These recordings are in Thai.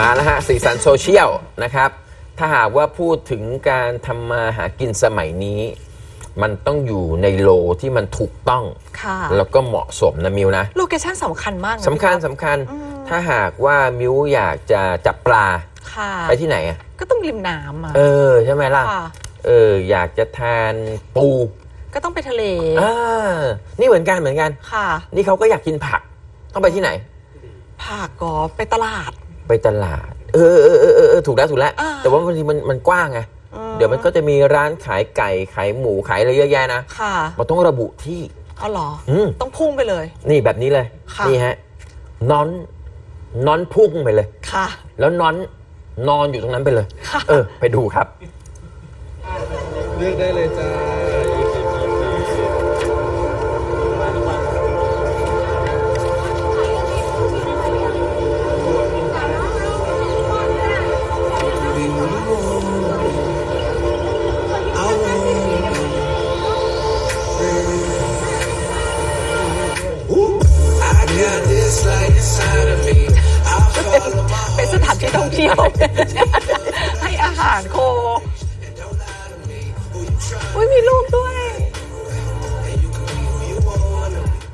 มาแล้วฮะสีสันโซเชียลนะครับ ถ้าหากว่าพูดถึงการทำมาหากินสมัยนี้ มันต้องอยู่ในโลที่มันถูกต้อง ค่ะแล้วก็เหมาะสมนะมิวนะโลเคชั่นสำคัญมากนะสำคัญพี่ก๊อฟสำคัญถ้าหากว่ามิวอยากจะจับปลาค่ะ ไปที่ไหนอะก็ต้องริมน้ำอะเออใช่ไหมล่ะ ค่ะ เอออยากจะทานปูก็ต้องไปทะเลอ่านี่เหมือนกันเหมือนกัน ค่ะ นี่เขาก็อยากกินผัก ต้องไปที่ไหน ผักก็ไปตลาด ไปตลาด เออเออเออเออเออถูกแล้วถูกแล้ว อ่า แต่ว่าบางทีมันมันกว้างไงอืมเดี๋ยวมันก็จะมีร้านขายไก่ขายหมูขายอะไรเยอะแยะนะค่ะมันต้องระบุที่เอาเหรอ อืมต้องพุ่งไปเลย นี่แบบนี้เลยค่ะ นี่ฮะนอนนอนพุ่งไปเลย ค่ะ แล้วนอนนอนอยู่ตรงนั้นไปเลย ค่ะ เออ ไปดูครับ เลือกได้เลยจ้า เป็นสถานที่ท่องเที่ยว ให้อาหารโค อุ้ยมีลูกด้วย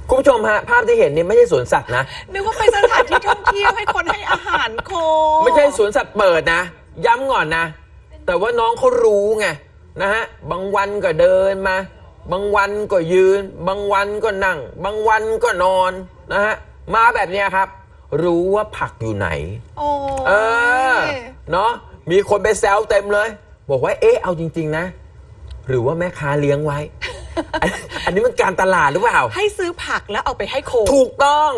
คุณผู้ชมฮะ ภาพที่เห็นนี่ไม่ใช่สวนสัตว์นะ นึกว่าเป็นสถานที่ท่องเที่ยวให้คนให้อาหารโค ไม่ใช่สวนสัตว์เปิดนะ ย้ำก่อนนะ แต่ว่าน้องเขารู้ไงนะฮะบางวันก็เดินมา บางวันก็ยืน บางวันก็นั่ง บางวันก็นอนนะฮะมาแบบเนี้ยครับ รู้ว่าผักอยู่ไหน โอ้เออ เนาะมีคนไปแซวเต็มเลย บอกว่าเอ๊ะเอาจริง ๆ นะ หรือว่าแม่ค้าเลี้ยงไว้ อันอันนี้มันการตลาดหรือเปล่า ให้ซื้อผักแล้วเอาไปให้โคถูกต้อง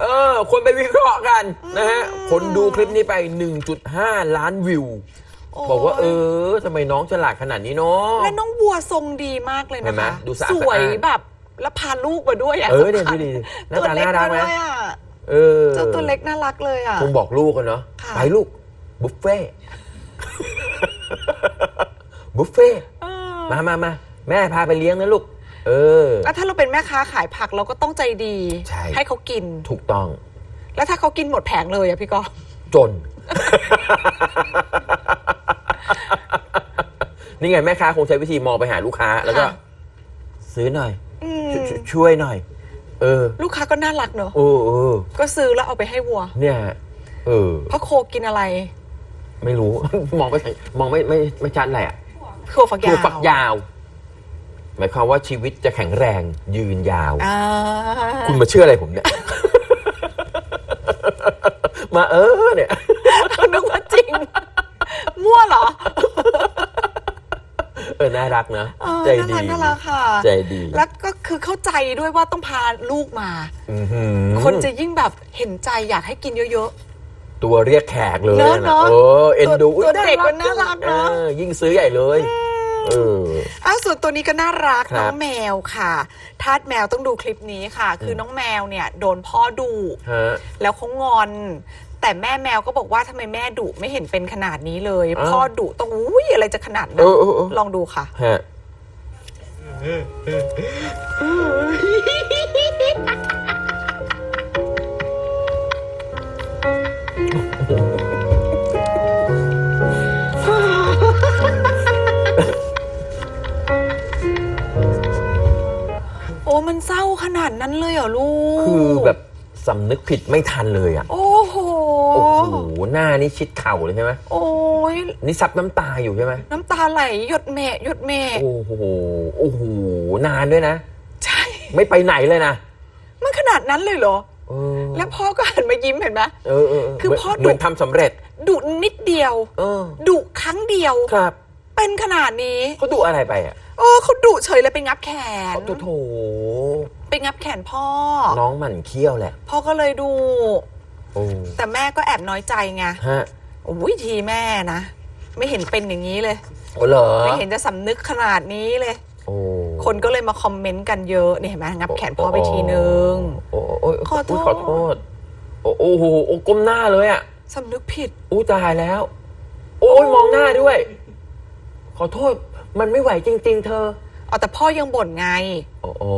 เออ คนไปวิเคราะห์กันนะฮะ คนดูคลิปนี้ไป 1.5 ล้านวิวโอ้ย บอกว่าเออทำไมน้องฉลาดขนาดนี้เนาะและน้องวัวทรงดีมากเลยเห็นนะไหมคะดูสะอาดสวยสะอาดแบบแล้วพาลูกมาด้วยอะเออเนี่ยสำคัญดูดิหน้าตัวตาเล็กน่ารักไหมด้วยอะเออเจ้าตัวเล็กน่ารักเลยอะคงบอกลูกกันเนาะค่ะไปลูกบุฟเฟ่บุฟเฟ่ต์เออมามามาแม่พาไปเลี้ยงนะลูก เออแล้วถ้าเราเป็นแม่ค้าขายผักเราก็ต้องใจดีใช่เขากินถูกต้อง แล้วถ้าเขากินหมดแผงเลยอะพี่กอฟจน นี่ไงแม่ค้าคงใช้วิธีมองไปหาลูกค้า แล้วก็ ค่ะ ซื้อหน่อยอืมชชช่วยหน่อย เออลูกค้าก็น่ารักเนอะเออเออก็ซื้อแล้วเอาไปให้วัวเนี่ยเออเพราะโคกินอะไรไม่รู้ มองไปไหนมองไม่ไม่ไม่ชัดอะไรอะโคฝักยาคือวฝักยาว หมายความว่าชีวิตจะแข็งแรงยืนยาว อ่าคุณมาเชื่ออะไรผมเนี่ย มาเออเนี่ย นึกว่าจริง มั่วเหรอ เออ น่ารักนะเออใจดีน่ารักน่ารักค่ะ ใจดีแล้วก็คือเข้าใจด้วยว่าต้องพาลูกมา อื้อหือคนจะยิ่งแบบเห็นใจอยากให้กินเยอะ ตัวเรียกแขกเลยเนอะนะเนอะเออเอ็นดูตัวอุ๊ยตัวเด็กมันน่ารักเนอะ ออยิ่งซื้อใหญ่เลยเออ ๆอ้าวส่วนตัวนี้ก็น่ารักครับน้องแมวค่ะทาสแมวต้องดูคลิปนี้ค่ะ คือน้องแมวเนี่ยโดนพ่อดุฮะ แล้วเขางอน แต่แม่แมวก็บอกว่าทำไมแม่ดุไม่เห็นเป็นขนาดนี้เลยอ้าวพ่อดุต้องอุ้ยอะไรจะขนาดเอนั้นอเออเออ ลองดูค่ะ ฮะโอ้มันเศร้าขนาดนั้นเลยเหรอลูกคือแบบสำนึกผิดไม่ทันเลยอะ โอ้ โหโอ้โหหน้านี่ชิดเข่าเลยใช่ไหมโอ้ยนี่ซับน้ำตาอยู่ใช่ไหมน้ำตาไหลหยดเมะหยดเมะโอ้โหโอ้โหนานด้วยนะ ใช่ ไม่ไปไหนเลยนะมันขนาดนั้นเลยเหรอเออแล้วพ่อก็หันมายิ้มเห็นไหมเออเออเคือพ่อเหมือนดุทำสำเร็จดุนิดเดียวเออดุครั้งเดียวครับ เป็นขนาดนี้เขาดูอะไรไปอะเออเขาดุเฉยเลยไปงับแขนโอ้โถไปงับแขนพ่อ น้องหมันเคี้ยวแหละ พ่อก็เลยดู โอ้แต่แม่ก็แอบน้อยใจไงฮะโอ้ยทีแม่นะ ไม่เห็นเป็นอย่างนี้เลย โอ้เหรอไม่เห็นจะสำนึกขนาดนี้เลย โอ้คนก็เลยมาคอมเมนต์กันเยอะนี่เห็นไหมงับแขนพ่อไปทีนึง โอ้โอ้โขอโทษ ยขอโทษโอ้โอ้โหโอ้ก้มหน้าเลยอะสำนึกผิด อู้ตายแล้ว โอ้ยมองหน้าด้วย ขอโทษ มันไม่ไหวจริง ๆ เธอ เอาแต่พ่อยังบ่นไง โอ้โอ้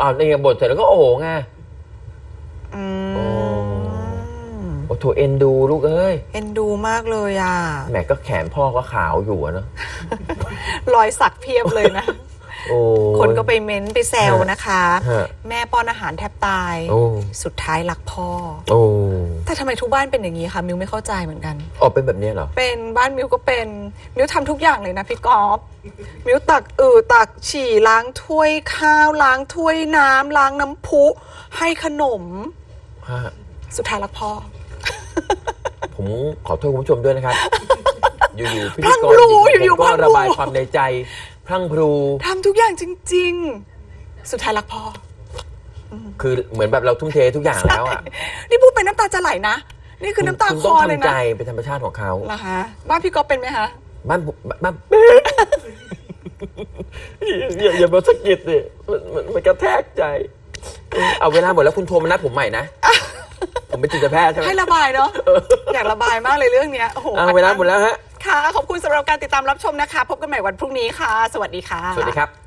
อ้าวนี่ไงบทเสร็จแล้วก็โอ้โหไง อืโอ้มโอ้โถเอ็นดูลูกเอ้ย เอ็นดูมากเลยอะ แหมก็แขนพ่อก็ขาวอยู่อะเนอะรอยสักเพียบเลยนะ โอ้คนก็ไปเม้นต์ไปแซวนะคะ ฮะ แม่ป้อนอาหารแทบตาย โอ้สุดท้ายรักพ่อ โอ้แต่ทำไมทุกบ้านเป็นอย่างนี้คะมิวไม่เข้าใจเหมือนกัน ออกเป็นแบบนี้เหรอ เป็นบ้านมิวก็เป็นมิวทำทุกอย่างเลยนะพี่กอฟมิวตักอือตักฉี่ล้างถ้วยข้าวล้างถ้วยน้ำล้างน้ำพุให้ขนม ฮะ สุดท้ายรักพ่อ ผมขอโทษคุณผู้ชมด้วยนะครับ อยู่ๆพิพลัธีงกพลูรหญิงอยู่ๆผมก็พลังพลู ระบายความในใจ พรั่งพรู ทำทุกอย่างจริง ๆ สุดท้ายรักพ่อ คือเหมือนแบบเราทุ่มเททุกอย่างแล้วอะนี่พูดเป็นน้ำตาจะไหลนะ นี่คือน้ำตาคุณคต้อองเลยทำใจนะเป็นธรรมชาติของเขา เหรอคะบ้านพี่กอฟเป็นไหมคะบ้านผมบ้านอย่าอย่ามาสะกิดดิมันมันมันกระแทกใจ เอาเวลาหมดแล้วคุณโทรมานัดผมใหม่นะ ผมเป็นจิตแพทย์ใช่ไหมให้ระบายเนาะอยากระบายมากเลยเรื่องเนี้ยโอ้โหเอาเวลาหมดแล้วฮะค่ะขอบคุณสำหรับการติดตามรับชมนะคะ พบกันใหม่วันพรุ่งนี้ค่ะ สวัสดีค่ะ สวัสดีครับ